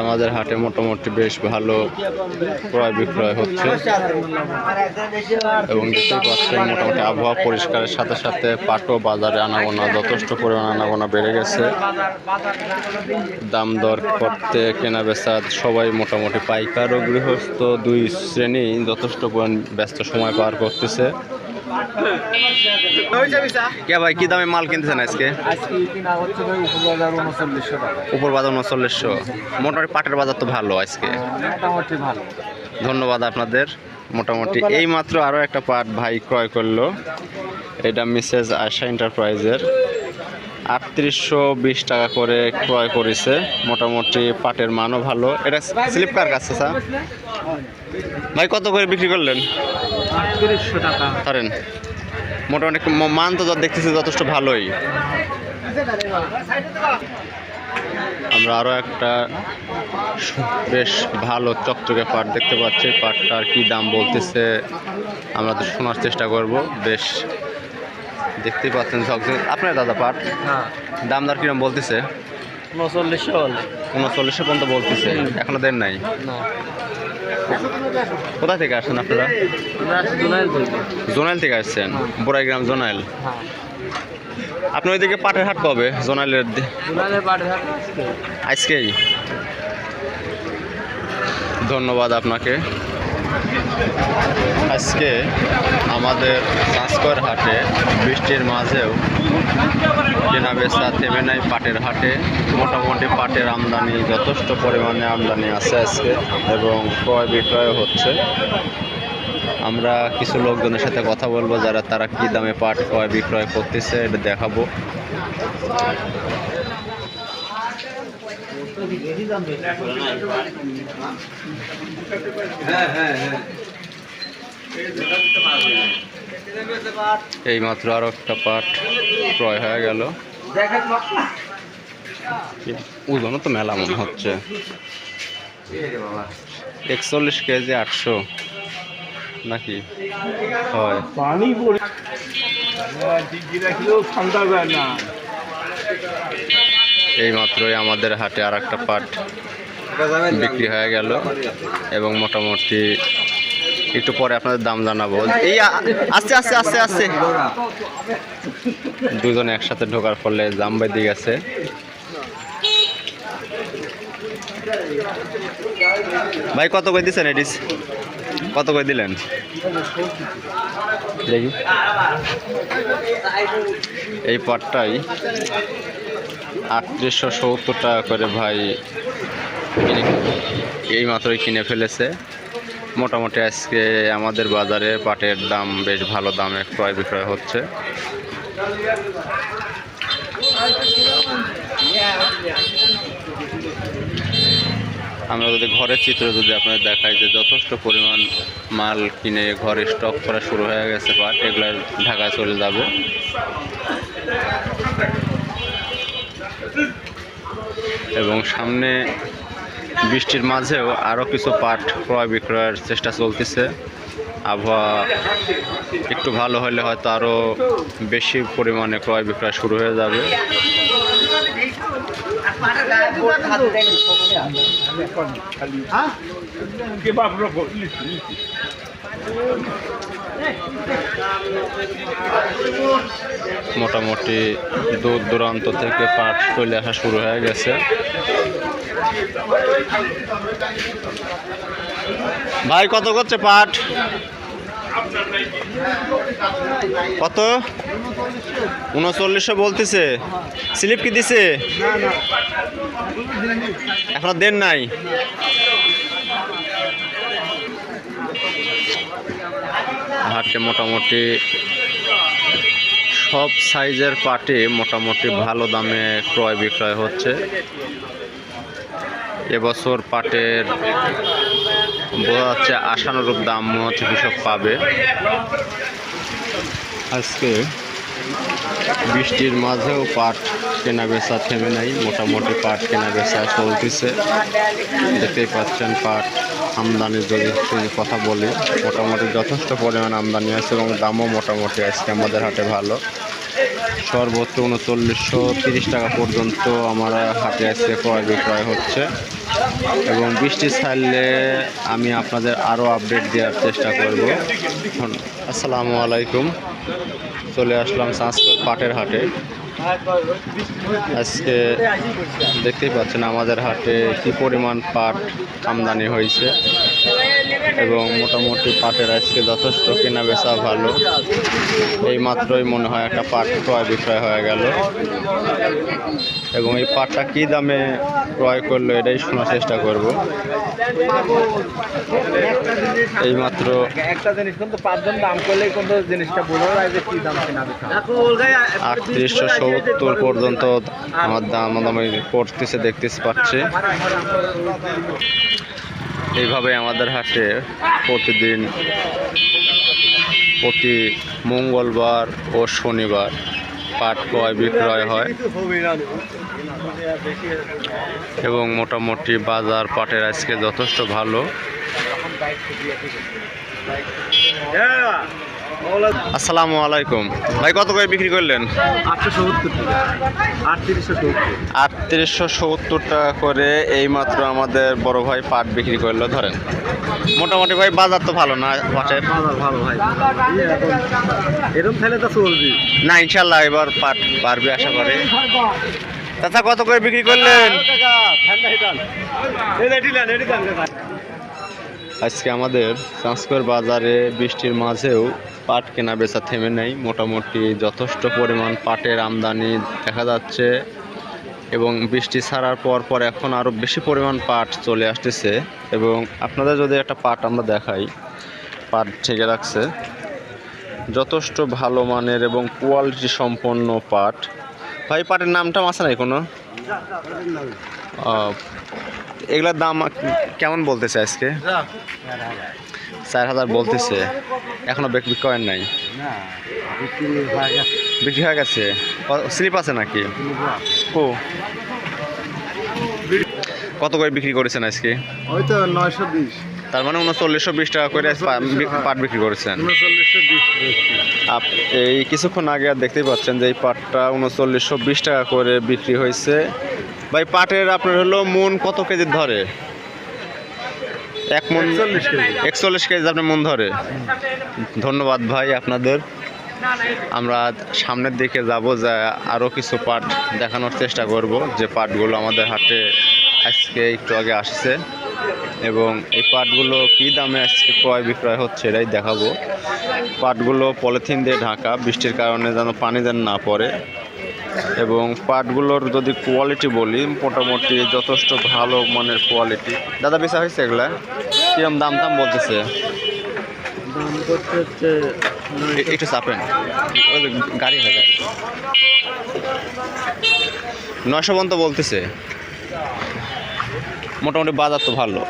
আমাদের হাটে মোটামুটি বেশ ভালো ক্রয় বিক্রয় হচ্ছে। এবং দেখতেই পাচ্ছেন মোটামুটি আবহাওয়া পরিষ্কারের সাথে সাথে পাটও বাজারে আনাগোনা যথেষ্ট পরিমাণ আনাগোনা বেড়ে গেছে। দাম দর করতে কেনা বেচা সবাই মোটামুটি পাইকার ও গৃহস্থ দুই শ্রেণি যথেষ্ট পরিমাণ ব্যস্ত সময় পার করতেছে। কে ভাই, কি দামে মাল কিনতেছেন আজকে? উপর বাজার উনচল্লিশশো। মোটামুটি পাটের বাজার তো ভালো আজকে। ধন্যবাদ আপনাদের। মোটামুটি এই মাত্র আরও একটা পাট ভাই ক্রয় করল। এটা মিসেস আশা এন্টারপ্রাইজের। আটত্রিশশো বিশ টাকা করে ক্রয় করেছে। মোটামুটি পাটের মানও ভালো। এটা স্লিপ কার কাছে, স্যার। ভাই, কত করে বিক্রি করলেন? আটত্রিশশো টাকা। ধরেন মোটামুটি ম- মান তো যা দেখতেছি যথেষ্ট ভালোই। আমরা আরও একটা বেশ ভালো চকচকে পাট দেখতে পাচ্ছি। পাটটার কি দাম বলতেছে আমরা তো শোনার চেষ্টা করব। বেশ দেখতেই পাচ্ছেন ঝকঝক। আপনার দাদা পাট? হ্যাঁ। দাম দর কিরম বলতেছে? উনচল্লিশশো বলে। উনচল্লিশশো পর্যন্ত বলতেছে। এখনও দেন নাই? কোথা থেকে আসছেন আপনারা? জোনাইল থেকে। আসছেন? বোরাইগ্রাম জোনাইল। হ্যাঁ। আপনি ওইদিকে পাটের হাট কবে? জোনাইলের আজকেই। ধন্যবাদ আপনাকে। আজকে আমাদের চাঁচকর হাটে বৃষ্টির মাঝেও কেনা বেচা থেমে নাই, পাটের হাটে, মোটামুটি পাটের আমদানি যথেষ্ট পরিমাণে আমদানি আছে আজকে এবং ক্রয় বিক্রয় হচ্ছে। আমরা কিছু লোকজনের সাথে কথা বলব যারা তারা কি দামে পাট ক্রয় বিক্রয় করতেছে, এটা দেখাবো। এই মাত্র আরও একটা পাট ক্রয় হয়ে গেল। ওজনও তো মেলা মনে হচ্ছে। একচল্লিশ কেজি আটশো। নাকি? হয়। পানি পড়ে ঠান্ডা যায় না এই মাত্রই আমাদের হাটে আর একটা পাট বিক্রি হয়ে গেল এবং মোটামুটি একটু পরে আপনাদের দাম জানাব। এই আস্তে আস্তে আস্তে আস্তে। দুজনে একসাথে ঢোকার ফলে জাম বেঁধে গেছে। ভাই, কত করে দিচ্ছেন এডিস? কত করে দিলেন? দেখি। এই পাটটাই আটত্রিশশো সত্তর টাকা করে ভাই এই মাত্রই কিনে ফেলেছে। মোটামুটি আজকে আমাদের বাজারে পাটের দাম বেশ ভালো দামে ক্রয় বিক্রয় হচ্ছে। আমরা যদি ঘরের চিত্র যদি আপনাদের দেখাই যে যথেষ্ট পরিমাণ মাল কিনে ঘরে স্টক করা শুরু হয়ে গেছে, পাট এগুলো ঢাকায় চলে যাবে। এবং সামনে বৃষ্টির মাঝেও আরও কিছু পাট ক্রয় বিক্রয়ের চেষ্টা চলতেছে। আবহাওয়া একটু ভালো হলে হয়তো আরও বেশি পরিমাণে ক্রয় বিক্রয় শুরু হয়ে যাবে। মোটামুটি দূর দূরান্ত থেকে পাট চলে আসা শুরু হয়ে গেছে। ভাই, কত করছে পাট? কত? উনচল্লিশশো বলতেছে। স্লিপ কি দিছে? এখনও দেন নাই। হাটে মোটামুটি সব সাইজের পাটে মোটামুটি ভালো দামে ক্রয় বিক্রয় হচ্ছে। এবছর পাটের বোঝা যাচ্ছে আশানুরূপ দাম হচ্ছে কৃষক পাবে। আজকে বৃষ্টির মাঝেও পাট কেনা বেচা থেমে নাই, মোটামুটি পাট কেনা বেচা চলতেছে। দেখতেই পাচ্ছেন পাট আমদানির যদি কথা বলি, মোটামুটি যথেষ্ট পরিমাণ আমদানি আছে এবং দামও মোটামুটি আজকে আমাদের হাটে ভালো। সর্বোচ্চ উনচল্লিশশো তিরিশ টাকা পর্যন্ত আমার হাটে আজকে ক্রয় বিক্রয় হচ্ছে। এবং বৃষ্টি ছাড়লে আমি আপনাদের আরও আপডেট দেওয়ার চেষ্টা করব। আসসালামু আলাইকুম। চলে আসলাম সংস্কৃত পাটের হাটে। আজকে দেখতেই পাচ্ছেন আমাদের হাটে কি পরিমাণ পাট আমদানি হয়েছে এবং মোটামুটি পাটের আজকে যথেষ্ট কেনা বেচা ভালো। এই মাত্রই মনে হয় একটা পাট ক্রয় বিক্রয় হয়ে গেল। এবং এই পাটটা কী দামে ক্রয় করল এটাই শোনার চেষ্টা করব। এই মাত্র একটা জিনিস কিন্তু পাঁচজন দাম করলেই কিন্তু জিনিসটা বোঝা যায় যে কি দাম কেনা বেচা আটত্রিশশো সত্তর পর্যন্ত আমার দাম দামি করতেছে দেখতেছে, পাচ্ছি। এইভাবে আমাদের হাটে প্রতিদিন, প্রতি মঙ্গলবার ও শনিবার পাট ক্রয়, বিক্রয় হয়। এবং মোটামুটি বাজার পাটের আজকে যথেষ্ট ভালো। আসসালামু আলাইকুম। ভাই, কত করে বিক্রি করলেন? আটত্রিশশো সত্তর। টাকা করে এইমাত্র আমাদের বড় ভাই পাট বিক্রি করল, ধরেন। মোটামুটি ভাই, বাজার তো ভালো না পাটের? না, ইনশাল্লাহ এবার পাট পারবে আশা করে। চাচা, কত করে বিক্রি করলেন? আজকে আমাদের সংস্কর বাজারে বৃষ্টির মাঝেও পাট কেনা বেচা থেমে নেই। মোটামুটি যথেষ্ট পরিমাণ পাটের আমদানি দেখা যাচ্ছে এবং বৃষ্টি ছাড়ার পর পর এখন আরও বেশি পরিমাণ পাট চলে আসতেছে এবং আপনাদের যদি একটা পাট আমরা দেখাই, পাট ঠেকে রাখছে। যথেষ্ট ভালো মানের এবং কোয়ালিটি সম্পন্ন পাট। ভাই, পাটের নামটা আছে নাই কোনো? এগুলোর দাম কেমন বলতেছে আজকে? চার হাজার বলতেছে। এখনও বিক্রি করেন নাই? বিক্রি হয়ে গেছে? স্লিপ আছে নাকি? ও। কত করে বিক্রি করেছেন আজকে? ওই তো নয়শো বিশ। তার মানে উনচল্লিশশো বিশ টাকা করে পাট বিক্রি করেছেন। আপ এই কিছুক্ষণ আগে আর দেখতেই পাচ্ছেন যে এই পাটটা উনচল্লিশশো বিশ টাকা করে বিক্রি হয়েছে। ভাই পাটের আপনার হলো মন কত কেজি ধরে? এক মন একচল্লিশ কেজি। আপনার মন ধরে। ধন্যবাদ ভাই আপনাদের। আমরা সামনের দিকে যাব যা আরও কিছু পাট দেখানোর চেষ্টা করব। যে পাটগুলো আমাদের হাটে আজকে একটু আগে আসছে এবং এই পাটগুলো কী দামে আজকে ক্রয় বিক্রয় হচ্ছে এটাই দেখাবো। পাটগুলো পলিথিন দিয়ে ঢাকা বৃষ্টির কারণে যেন পানি যেন না পড়ে। এবং পাটগুলোর যদি কোয়ালিটি বলি মোটামুটি যথেষ্ট ভালো মানের কোয়ালিটি দাদা বেচা হয়েছে এগুলা? কিরম দাম দাম বলতেছে? একটু চাপেন। গাড়ি হয়ে যায় নয়শো পর্যন্ত বলতেছে। মোটামুটি বাজার তো ভালো।